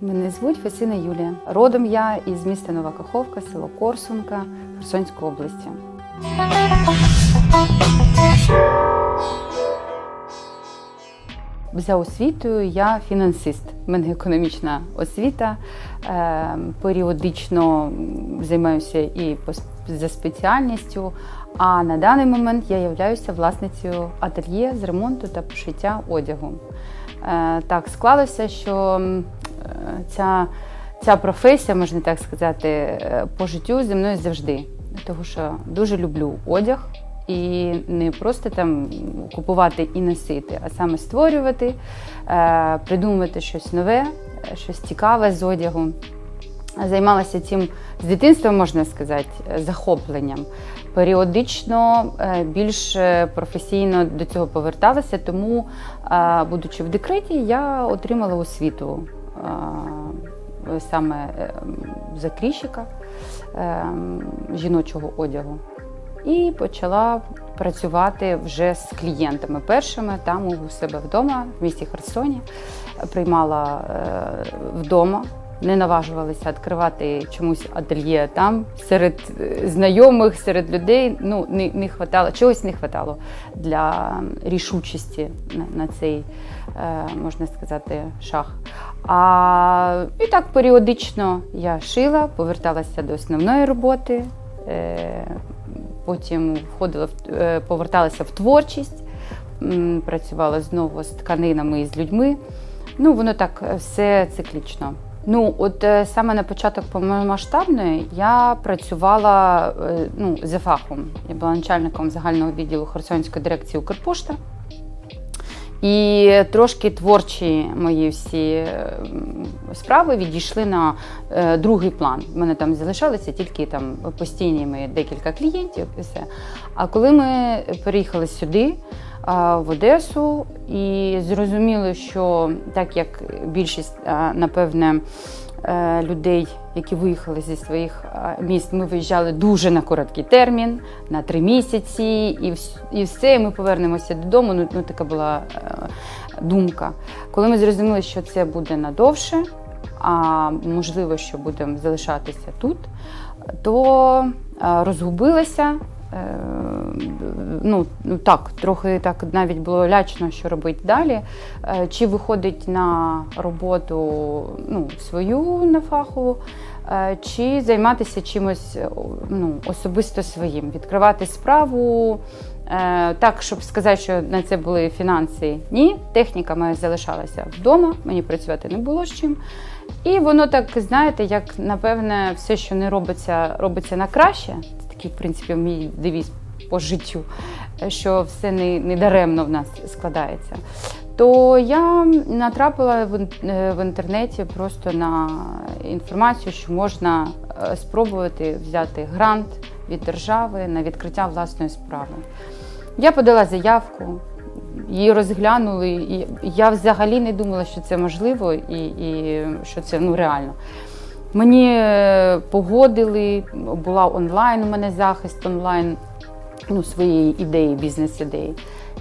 Мене звуть Фесина Юлія. Родом я із міста Нова Каховка, село Корсунка Херсонської області. За освітою я фінансист. У мене економічна освіта. Е, Періодично займаюся і за спеціальністю. А на даний момент я являюся власницею ательє з ремонту та пошиття одягу. Е, Так склалося, що ця, ця професія, можна так сказати, е, по життю зі мною завжди. Тому що дуже люблю одяг і не просто там купувати і носити, а саме створювати, е, придумувати щось нове, щось цікаве з одягу. Займалася цим з дитинства, можна сказати, захопленням. Періодично е, більш професійно до цього поверталася, тому, будучи в декреті, я отримала освіту саме е, закрійщика е, жіночого одягу. І почала працювати вже з клієнтами першими там у себе вдома, в місті Херсоні. Приймала е, вдома, не наважувалася відкривати чомусь ательє там серед е, знайомих, серед людей. Ну не, не хватало, чогось не хватало для рішучості на, на цей, е, можна сказати, шах. А і так періодично я шила, поверталася до основної роботи. Е, Потім входила в поверталася в творчість, працювала знову з тканинами і з людьми. Ну, воно так все циклічно. Ну, от е, саме на початок повномасштабної я працювала е, ну, за фахом. Я була начальником загального відділу Херсонської дирекції Укрпошта. І трошки творчі мої всі е, справи відійшли на другий план. У мене там залишалися тільки там постійні мої декілька клієнтів і все. А коли ми переїхали сюди, в Одесу, і зрозуміли, що так як більшість, напевне, е, людей, які виїхали зі своїх міст, ми виїжджали дуже на короткий термін, на три місяці, і, все, і ми повернемося додому. Ну, ну така була е, думка. Коли ми зрозуміли, що це буде надовше, а можливо, що будемо залишатися тут, то е, розгубилася. Ну, так, трохи так навіть було лячно, що робити далі. Е, Чи виходить на роботу ну, свою на фахову, е, чи займатися чимось е, ну, особисто своїм, відкривати справу. Так, щоб сказати, що на це були фінанси, ні. Техніка моя залишалася вдома, мені працювати не було з чим. І воно так, знаєте, як напевне, все, що не робиться, робиться на краще. Це такий, в принципі, мій девіз по життю, що все не, не даремно в нас складається. То я натрапила в, е, інтернеті просто на інформацію, що можна е, спробувати взяти грант від держави на відкриття власної справи. Я подала заявку, її розглянули, і я взагалі не думала, що це можливо і, і що це ну, реально. Мені е, погодили, була онлайн, у мене захист онлайн ну, своєї ідеї, бізнес-ідеї.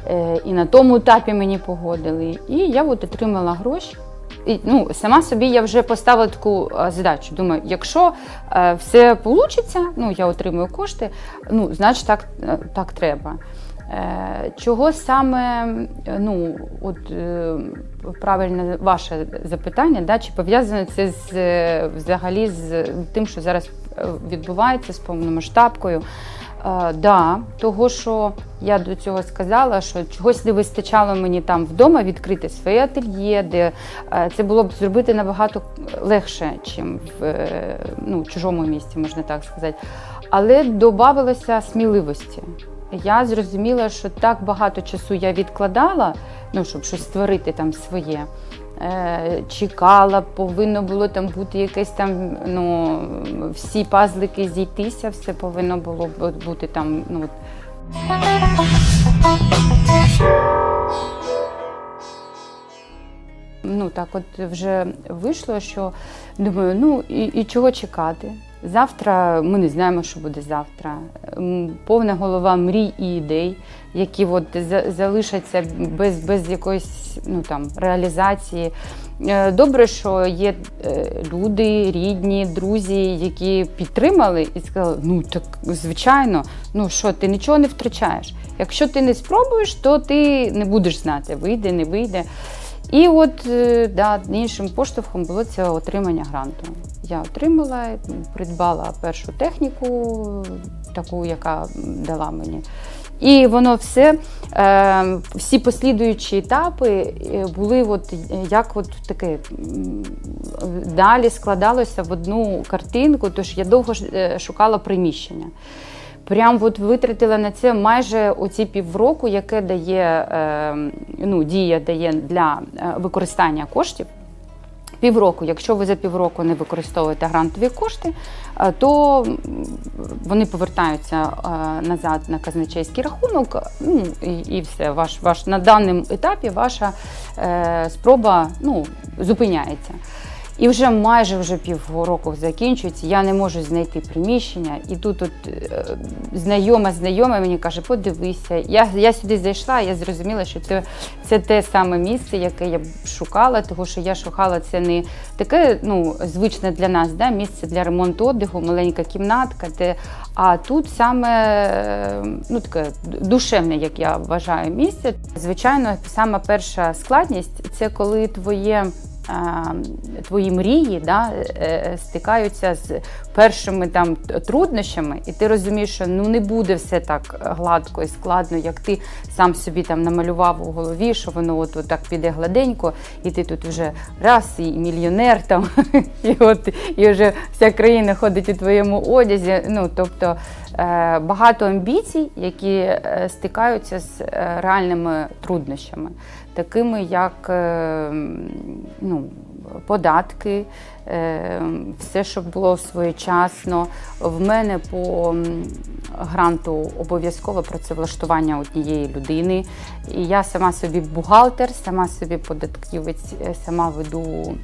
Е, І на тому етапі мені погодили. І я от отримала гроші. І, ну, сама собі я вже поставила таку е, задачу. Думаю, якщо е, все вийде, ну, я отримую кошти, ну, значить так, е, так треба. Е, Чого саме, ну, от е, правильне ваше запитання, да, чи пов'язане це з взагалі з тим, що зараз е, відбувається з повномасштабкою? Е, да, того, що я до цього сказала, що чогось не вистачало мені там вдома відкрити своє ательє, де е, це було б зробити набагато легше, ніж в е, ну, чужому місті, можна так сказати. Але додавалося сміливості. Я зрозуміла, що так багато часу я відкладала, ну, щоб щось створити там своє. Е, чекала, повинно було там бути якесь там, ну, всі пазлики зійтися, все повинно було бути там. Ну. Ну так, от вже вийшло, що думаю, ну і, і чого чекати? Завтра ми не знаємо, що буде завтра. Повна голова мрій і ідей, які от залишаться без, без якоїсь ну, там, реалізації. е, добре, що є е, люди, рідні, друзі, які підтримали і сказали: ну так звичайно, ну що, ти нічого не втрачаєш. Якщо ти не спробуєш, то ти не будеш знати, вийде, не вийде. І от е, да, іншим поштовхом було це отримання гранту. Я отримала, придбала першу техніку, таку, яка дала мені. І воно все, е, всі послідуючі етапи е, були от як от таке далі складалося в одну картинку, тож я довго е, шукала приміщення. Прям от витратила на це майже оці півроку, яке дає ну, дія дає для використання коштів. Півроку, якщо ви за півроку не використовуєте грантові кошти, е, то вони повертаються е, назад на казначейський рахунок. Ну і, все. Ваш, ваш на даному етапі ваша е, спроба ну, зупиняється. І вже майже вже півроку закінчується. Я не можу знайти приміщення. І тут от е, знайома знайома мені каже, подивися. Я, я сюди зайшла, я зрозуміла, що це, це те саме місце, яке я шукала, тому що я шукала це не таке ну, звичне для нас, да, місце для ремонту одягу, маленька кімнатка, де, а тут саме е, ну, таке душевне, як я вважаю, місце. Звичайно, сама перша складність це коли твоє твої мрії да, е, стикаються з першими там труднощами, і ти розумієш, що ну не буде все так гладко і складно, як ти сам собі там намалював у голові, що воно от, так піде гладенько, і ти тут вже раз і мільйонер там, і от і вже вся країна ходить у твоєму одязі. Ну тобто е, багато амбіцій, які е, стикаються з е, реальними труднощами, такими як е, ну, податки, е, все, щоб було своєчасно. В мене по гранту обов'язкове працевлаштування однієї людини. І я сама собі бухгалтер, сама собі податківець, е, сама веду.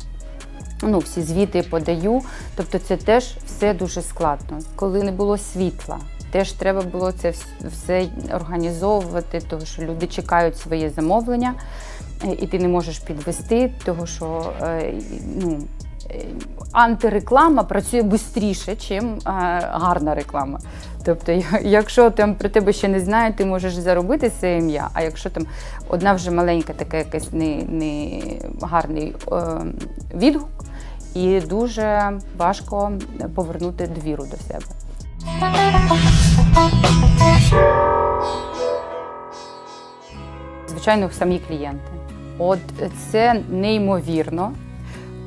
Ну, всі звіти подаю, тобто це теж все дуже складно. Коли не було світла, теж треба було це все організовувати, тому що люди чекають своє замовлення, е, і ти не можеш підвести, тому що е, ну, е, антиреклама працює швидше, ніж гарна реклама. Тобто, якщо там про тебе ще не знають, ти можеш заробити це ім'я. А якщо там одна вже маленька, така якась не, не гарний е, відгук, і дуже важко повернути довіру до себе. Звичайно, самі клієнти. От це неймовірно,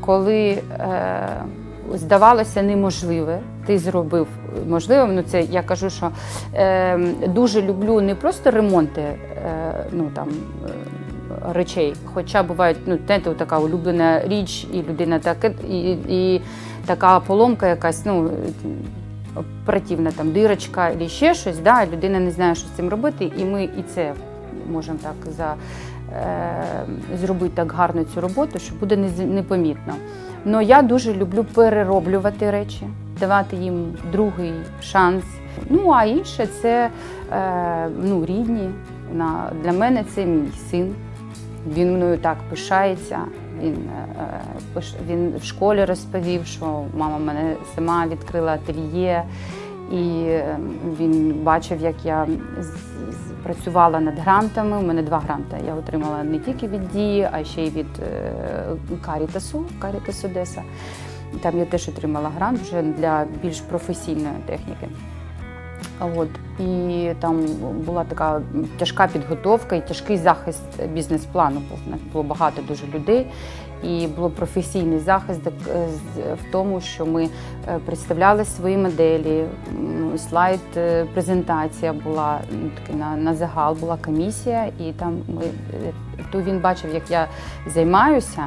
коли е, здавалося неможливе, ти зробив можливим. Ну це я кажу, що е, дуже люблю не просто ремонти е, ну, там, е, речей, хоча бувають ну, знаєте, така улюблена річ, і людина таке, і, і така поломка якась. ну, оперативна там дирочка або ще щось, да, і людина не знає, що з цим робити, і ми і це можемо так за, е, зробити так гарно цю роботу, що буде не- непомітно. Но я дуже люблю перероблювати речі, давати їм другий шанс. Ну а інше це е, ну, рідні. Для мене це мій син. Він мною так пишається. Він, е, пиш- він в школі розповів, що мама мене сама відкрила ательє, і е, він бачив, як я працювала над грантами. У мене два гранти. Я отримала не тільки від дії, а ще й від е, Карітасу, Карітас Одеса. Там я теж отримала грант вже для більш професійної техніки. От і там була така тяжка підготовка і тяжкий захист бізнес-плану. Був було багато дуже людей, і було професійний захист з- в тому, що ми е, представляли свої моделі. Слайд е, презентація була на, на загал, була комісія, і там ми то він бачив, як я займаюся.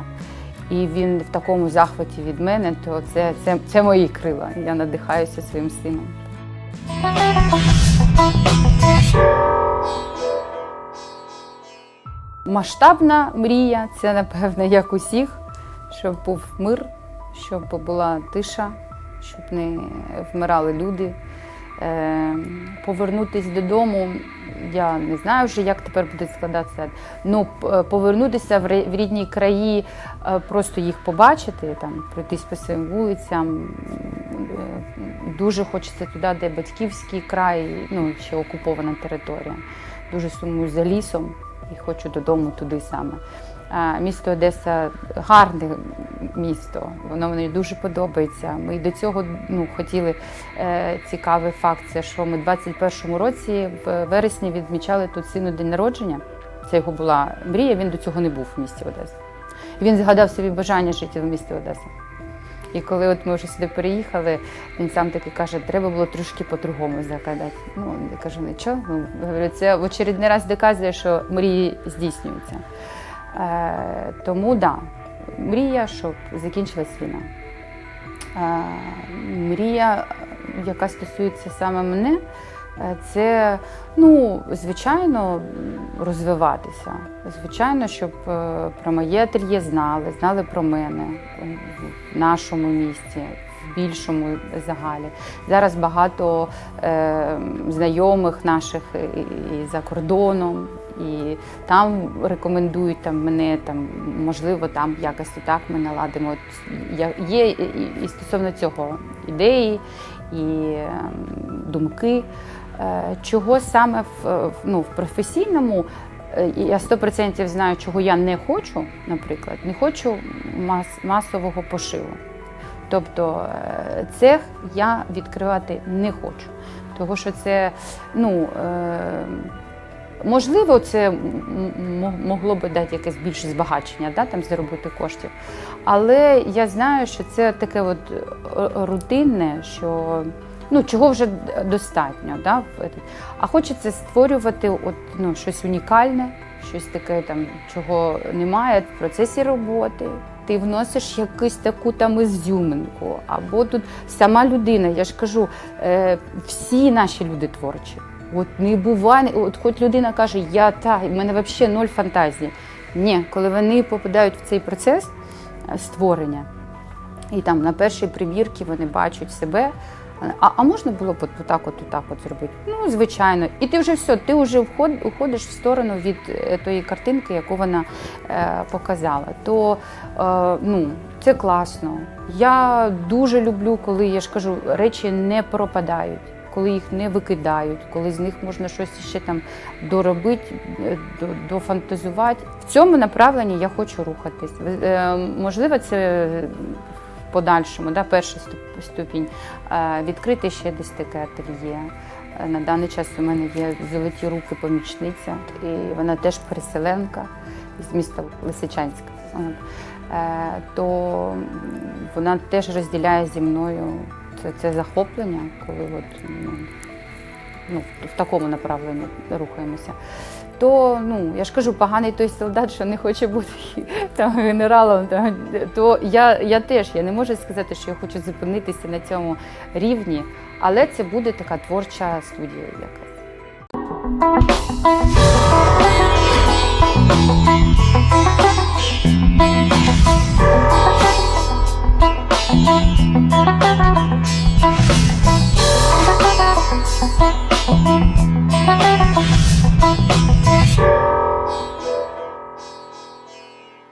І він в такому захваті від мене, то це, це, це мої крила. Я надихаюся своїм сином. Масштабна мрія це, напевно, як усіх, щоб був мир, щоб була тиша, щоб не вмирали люди. Е, повернутися додому. Я не знаю вже, як тепер буде складатися. Ну, е, повернутися в рідні краї, е, просто їх побачити, там, пройтись по своїм вулицям. Дуже хочеться туди, де батьківський край, ну, ще окупована територія. Дуже сумую за лісом і хочу додому туди саме. А, Місто Одеса гарне місто, воно мені дуже подобається. Ми до цього ну, хотіли е, цікавий факт, це що ми в 21-му році в вересні відмічали тут сину день народження. Це його була мрія, він до цього не був в місті Одеса. Він згадав собі бажання жити в місті Одеса. І коли от ми вже сюди переїхали, він сам таки каже, треба було трошки по-другому загадати. Ну, я кажу, нічого. Ну, говорю, це в очередний раз доказує, що мрії здійснюються. Е, тому да, мрія, щоб закінчилась війна. Е, мрія, яка стосується саме мене, це, ну, звичайно, розвиватися. Звичайно, щоб е, про моє ательє знали, знали про мене е, в нашому місті, більшому загалі. Зараз багато е, знайомих наших і, і за кордоном. І там рекомендують там мене там, можливо, там якось і так ми наладимо. Я- Є і, і стосовно цього ідеї і ем, думки. Е, Чого саме в, в- ну, в професійному, е, я 100% знаю, чого я не хочу, наприклад, не хочу мас, масового пошиву. Тобто е, цех я відкривати не хочу, тому що це, ну. Е, Можливо, це могло би дати якесь більше збагачення, да, там заробити коштів. Але я знаю, що це таке от е, рутинне, що ну, чого вже достатньо. Да, а хочеться створювати от, ну, щось унікальне, щось таке, там, чого немає в процесі роботи. Ти вносиш якусь таку там ізюминку, або тут сама людина. Я ж кажу, е, всі наші люди творчі. От не буває, от хоч людина каже, я та, в мене взагалі ноль фантазії. Ні, коли вони попадають в цей процес е, створення, і там на першій примірці вони бачать себе. А, а можна було б от отак, от, отак от зробити? Ну, звичайно. І ти вже все, ти вже уходиш в сторону від е, тої картинки, яку вона е, показала. То е, ну, це класно. Я дуже люблю, коли я ж кажу, речі не пропадають. Коли їх не викидають, коли з них можна щось ще там доробити, е, дофантазувати. В цьому направленні я хочу рухатись. Е, Можливо, це подальшому, да, перший ступінь, е, відкрити ще десь таке ательє. Е, На даний час у мене є золоті руки помічниця, і вона теж переселенка з міста Лисичанська. Е, То вона теж розділяє зі мною це, це захоплення, коли от, ну, ну, в такому направленні рухаємося то ну я ж кажу, поганий той солдат, що не хоче бути там генералом. Там, то я я теж я не можу сказати, що я хочу зупинитися на цьому рівні, але це буде така творча студія якась.